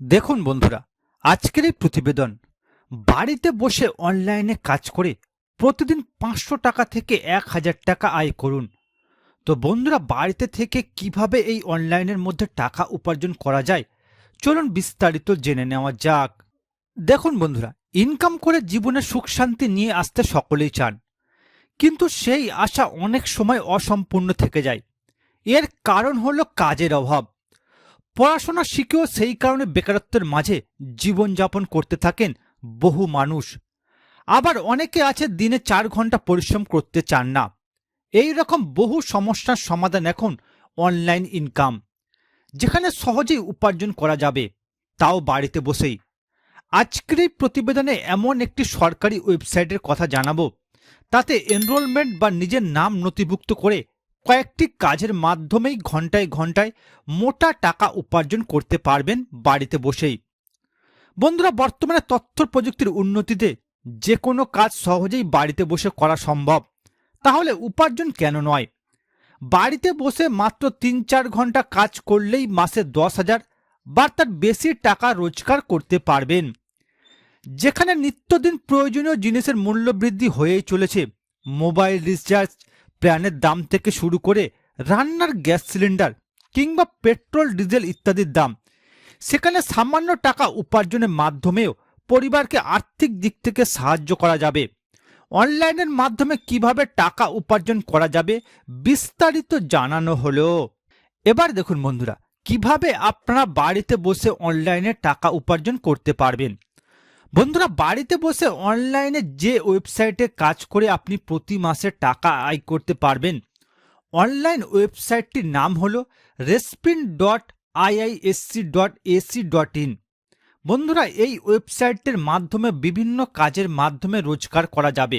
দেখুন বন্ধুরা, আজকের এই প্রতিবেদন, বাড়িতে বসে অনলাইনে কাজ করে প্রতিদিন পাঁচশো টাকা থেকে এক হাজার টাকা আয় করুন। তো বন্ধুরা, বাড়িতে থেকে কীভাবে এই অনলাইনের মধ্যে টাকা উপার্জন করা যায়, চলুন বিস্তারিত জেনে নেওয়া যাক। দেখুন বন্ধুরা ইনকাম করে জীবনে সুখ শান্তি নিয়ে আসতে সকলেই চান, কিন্তু সেই আশা অনেক সময় অসম্পূর্ণ থেকে যায়। এর কারণ হলো কাজের অভাব। পড়াশোনা শিখেও সেই কারণে বেকারত্বের মাঝে জীবনযাপন করতে থাকেন বহু মানুষ। আবার অনেকে আছে দিনে চার ঘণ্টা পরিশ্রম করতে চান না। এই রকম বহু সমস্যার সমাধান এখন অনলাইন ইনকাম, যেখানে সহজেই উপার্জন করা যাবে, তাও বাড়িতে বসেই। আজকের এই প্রতিবেদনে এমন একটি সরকারি ওয়েবসাইটের কথা জানাব, তাতে এনরোলমেন্ট বা নিজের নাম নথিভুক্ত করে কয়েকটি কাজের মাধ্যমেই ঘন্টায় ঘন্টায় মোটা টাকা উপার্জন করতে পারবেন বাড়িতে বসেই। বন্ধুরা, বর্তমানে তথ্য প্রযুক্তির উন্নতিতে যে কোনো কাজ সহজেই বাড়িতে বসে করা সম্ভব। তাহলে উপার্জন কেন নয়? বাড়িতে বসে মাত্র তিন চার ঘণ্টা কাজ করলেই মাসে দশ হাজার বা তার বেশি টাকা রোজগার করতে পারবেন। যেখানে নিত্যদিন প্রয়োজনীয় জিনিসের মূল্য বৃদ্ধি হয়েই চলেছে। মোবাইল রিচার্জ প্যানের দাম থেকে শুরু করে রান্নার গ্যাস সিলিন্ডার কিংবা পেট্রোল, ডিজেল ইত্যাদির দাম। সেখানে সামান্য টাকা উপার্জনের মাধ্যমেও পরিবারকে আর্থিক দিক থেকে সাহায্য করা যাবে। অনলাইনের মাধ্যমে কীভাবে টাকা উপার্জন করা যাবে বিস্তারিত জানানো হলো। এবার দেখুন বন্ধুরা, কীভাবে আপনারা বাড়িতে বসে অনলাইনে টাকা উপার্জন করতে পারবেন? বন্ধুরা, বাড়িতে বসে অনলাইনে যে ওয়েবসাইটে কাজ করে আপনি প্রতি মাসে টাকা আয় করতে পারবেন, অনলাইন ওয়েবসাইটটির নাম হল respin dot IISc dot ac dot in বন্ধুরা, এই ওয়েবসাইটের মাধ্যমে বিভিন্ন কাজের মাধ্যমে রোজগার করা যাবে।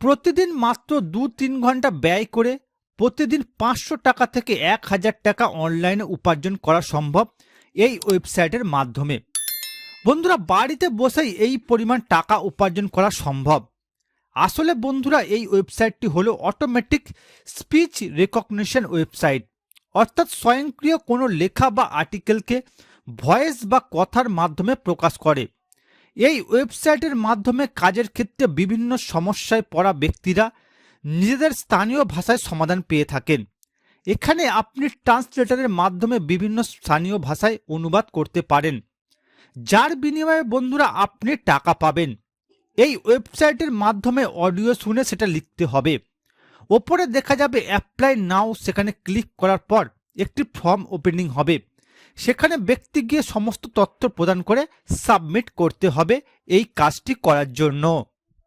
প্রতিদিন মাত্র দু তিন ঘণ্টা ব্যয় করে প্রতিদিন পাঁচশো টাকা থেকে এক হাজার টাকা অনলাইনে উপার্জন করা সম্ভব এই ওয়েবসাইটের মাধ্যমে। বন্ধুরা, বাড়িতে বসেই এই পরিমাণ টাকা উপার্জন করা সম্ভব। আসলে বন্ধুরা, এই ওয়েবসাইটটি হলো অটোমেটিক স্পিচ রেকগনিশন ওয়েবসাইট। অর্থাৎ স্বয়ংক্রিয় কোনো লেখা বা আর্টিকেলকে ভয়েস বা কথার মাধ্যমে প্রকাশ করে। এই ওয়েবসাইটের মাধ্যমে কাজের ক্ষেত্রে বিভিন্ন সমস্যায় পড়া ব্যক্তিরা নিজেদের স্থানীয় ভাষায় সমাধান পেয়ে থাকেন। এখানে আপনি ট্রান্সলেটারের মাধ্যমে বিভিন্ন স্থানীয় ভাষায় অনুবাদ করতে পারেন। যার বিনিময়ে বন্ধুরা আপনি টাকা পাবেন। এই ওয়েবসাইটের মাধ্যমে অডিও শুনে সেটা লিখতে হবে। ওপরে দেখা যাবে অ্যাপ্লাই নাও, সেখানে ক্লিক করার পর একটি ফর্ম ওপেনিং হবে। সেখানে ব্যক্তি গিয়ে সমস্ত তথ্য প্রদান করে সাবমিট করতে হবে এই কাজটি করার জন্য।